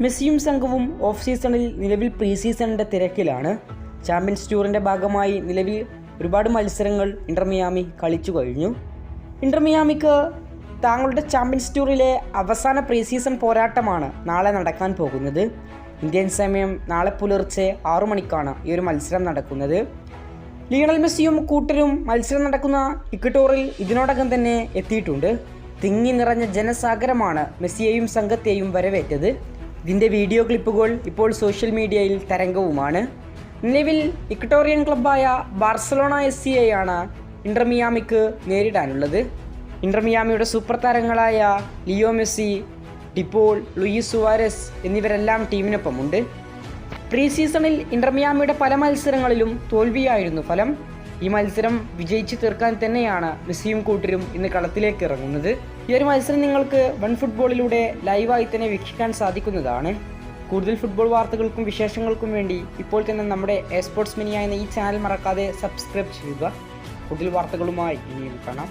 മെസ്സിയും സംഘവും ഓഫ് സീസണിൽ നിലവിൽ പ്രീ സീസണിന്റെ തിരക്കിലാണ്. ചാമ്പ്യൻസ് ടൂറിന്റെ ഭാഗമായി നിലവിൽ ഒരുപാട് മത്സരങ്ങൾ ഇന്റർമിയാമി കളിച്ചു കഴിഞ്ഞു. ഇന്റർമിയാമിക്ക് താങ്കളുടെ ചാമ്പ്യൻസ് ടൂറിലെ അവസാന പ്രീ സീസൺ പോരാട്ടമാണ് നാളെ നടക്കാൻ പോകുന്നത്. ഇന്ത്യൻ സമയം നാളെ പുലർച്ചെ ആറു മണിക്കാണ് ഈ ഒരു മത്സരം നടക്കുന്നത്. ലിയണൽ മെസ്സിയും കൂട്ടരും മത്സരം നടക്കുന്ന ഇക്വട്ടോറിൽ ഇതിനോടകം തന്നെ എത്തിയിട്ടുണ്ട്. തിങ്ങി നിറഞ്ഞ ജനസാഗരമാണ് മെസ്സിയെയും സംഘത്തെയും വരവേറ്റത്. ഇതിന്റെ വീഡിയോ ക്ലിപ്പുകൾ ഇപ്പോൾ സോഷ്യൽ മീഡിയയിൽ തരംഗവുമാണ്. നിലവിൽ ഇക്ടോറിയൻ ക്ലബ്ബായ ബാർസലോണ എസ് സിയെയാണ് ഇന്റർമിയാമിക്ക് നേരിടാനുള്ളത്. ഇന്റർമിയാമിയുടെ സൂപ്പർ താരങ്ങളായ Leo Messi De Paul Luis Suarez എന്നിവരെല്ലാം ടീമിനൊപ്പമുണ്ട്. പ്രീ സീസണിൽ ഇന്റർമിയാമിയുടെ പല മത്സരങ്ങളിലും തോൽവിയായിരുന്നു ഫലം. ഈ മത്സരം വിജയിച്ചു തീർക്കാൻ തന്നെയാണ് മെസ്സിയും കൂട്ടരും ഇന്ന് കളത്തിലേക്ക് ഇറങ്ങുന്നത്. ഈ ഒരു മത്സരം നിങ്ങൾക്ക് വൺ ഫുട്ബോളിലൂടെ ലൈവായി തന്നെ വീക്ഷിക്കാൻ സാധിക്കുന്നതാണ്. കൂടുതൽ ഫുട്ബോൾ വാർത്തകൾക്കും വിശേഷങ്ങൾക്കും വേണ്ടി ഇപ്പോൾ തന്നെ നമ്മുടെ എ സ്പോർട്സ് മിനിയ എന്ന ഈ ചാനൽ മറക്കാതെ സബ്സ്ക്രൈബ് ചെയ്യുക. കൂടുതൽ വാർത്തകളുമായി ഇനിയും കാണാം.